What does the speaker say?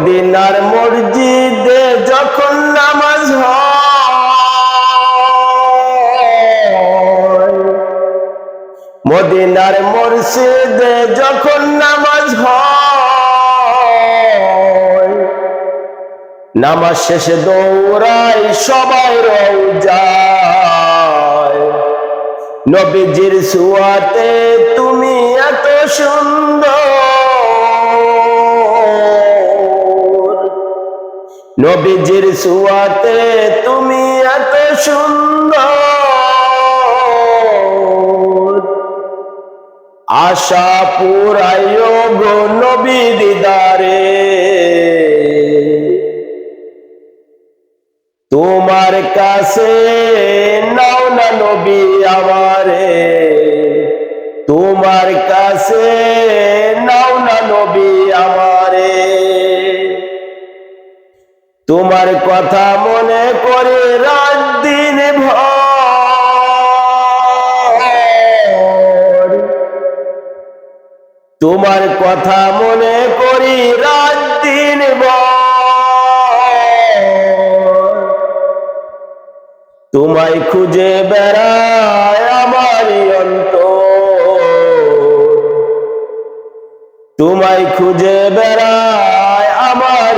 মদিনার মসজিদে যখন নামাজ মদিনার মসজিদে যখন নামাজ হয়, নামাজ শেষে দৌড়াই সবাই যায় নবীজির সুয়াতে তুমি এত সুন্দর নবীজির সুয়াতে তুমি এত সুন্দর। আশা পুরাইও গো নবী দিদারে। তোমার কাছে নাও না নবী আমারে। তোমার কাছে না তোমার কথা মনে করে রাত দিন তোমার কথা মনে করি রাত দিন তোমায় খুঁজে বেড়ায় আমার অন্ত তোমায় খুঁজে বেড়ায় আমার